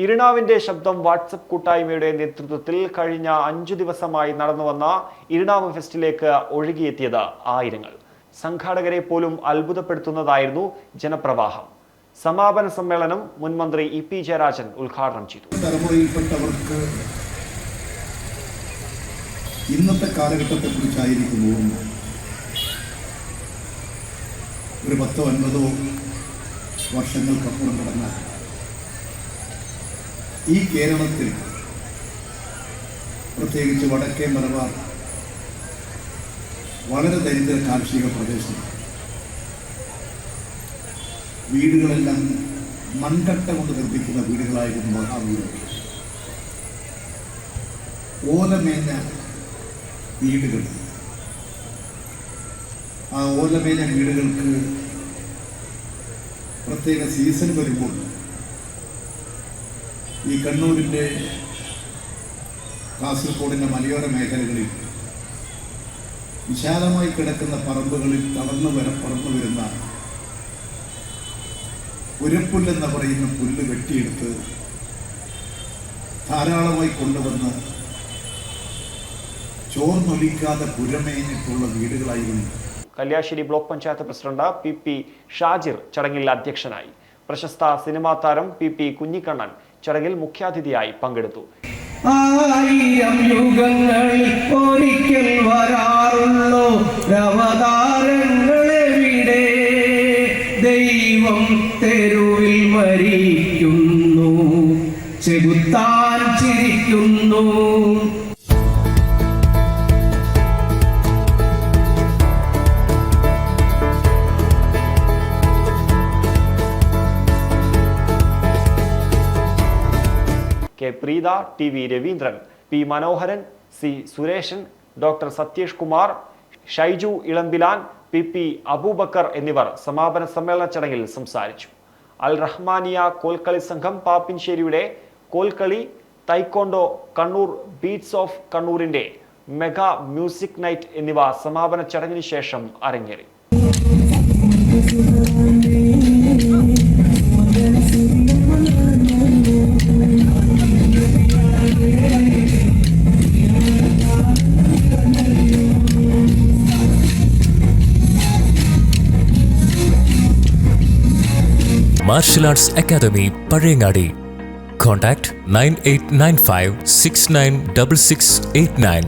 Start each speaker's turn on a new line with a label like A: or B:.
A: ഇരിണാവിന്റെ ശബ്ദം വാട്സപ്പ് കൂട്ടായ്മയുടെ നേതൃത്വത്തിൽ കഴിഞ്ഞ അഞ്ചു ദിവസമായി നടന്നുവന്ന ഇരിണാവ് ഫെസ്റ്റിലേക്ക് ഒഴുകിയെത്തിയത് ആയിരങ്ങൾ. സംഘാടകരെ പോലും അത്ഭുതപ്പെടുത്തുന്നതായിരുന്നു ജനപ്രവാഹം. സമാപന സമ്മേളനം മുൻമന്ത്രി ഇ പി ജയരാജൻ ഉദ്ഘാടനം ചെയ്തു.
B: തലമുറയിൽപ്പെട്ടവർക്ക് ഇന്നത്തെ കാലഘട്ടത്തെ കുറിച്ചായിരിക്കും ഒരു പത്തോ അൻപതോ വർഷങ്ങൾക്കപ്പുറം കടന്നാൽ ഈ കേരളത്തിൽ പ്രത്യേകിച്ച് വടക്കേ മലബാർ വളരെ ദരിദ്ര കാർഷിക പ്രദേശം. വീടുകളെല്ലാം മൺകട്ട കൊണ്ട് നിർമ്മിക്കുന്ന വീടുകളായിരുന്നു മഹാവീട് ഓലമേഞ്ഞ വീടുകൾ. ആ ഓലമേഞ്ഞ വീടുകൾക്ക് പ്രത്യേക സീസൺ വരുമ്പോൾ ഈ കണ്ണൂരിന്റെ കാസർഗോഡിന്റെ മലയോര മേഖലകളിൽ വിശാലമായി കിടക്കുന്ന പറമ്പുകളിൽ തളർന്നു വര പറന്നു വരുന്ന ഉരപ്പുല്ലെന്ന് പറയുന്ന പുല്ല് വെട്ടിയെടുത്ത് ധാരാളമായി കൊണ്ടുവന്ന് ചോർന്നൊലിക്കാതെ പുരമേഞ്ഞിട്ടുള്ള വീടുകളായിരുന്നു.
A: Kalliasseri block panchayat president P P Shajir ചടങ്ങിൽ അധ്യക്ഷനായി. പ്രശസ്ത സിനിമാ താരം പി പി കുഞ്ഞിക്കണ്ണൻ ചടങ്ങിൽ മുഖ്യാതിഥിയായി പങ്കെടുത്തു.
C: ആയിരം ഒരിക്കൽ വരാറുള്ളോ. ദൈവം തെരുവിൽ മരിക്കുന്നു. ചിരിക്കുന്നു.
A: Preetha T V Raveendran. P Manoharan C Sureshan doctor Satheesh Kumar Shaiju Elambilan P P Abubakar എന്നിവർ സമാപന സമ്മേളന ചടങ്ങിൽ സംസാരിച്ചു. അൽ റഹ്മാനിയ കോൽക്കളി സംഘം പാപ്പിൻശ്ശേരിയുടെ Kolkali taekwondo Kannur beats of കണ്ണൂരിന്റെ mega music night എന്നിവ സമാപന ചടങ്ങിന് ശേഷം അരങ്ങേറി.
D: Martial arts academy Pazhayangadi contact nine eight nine five six nine double six eight nine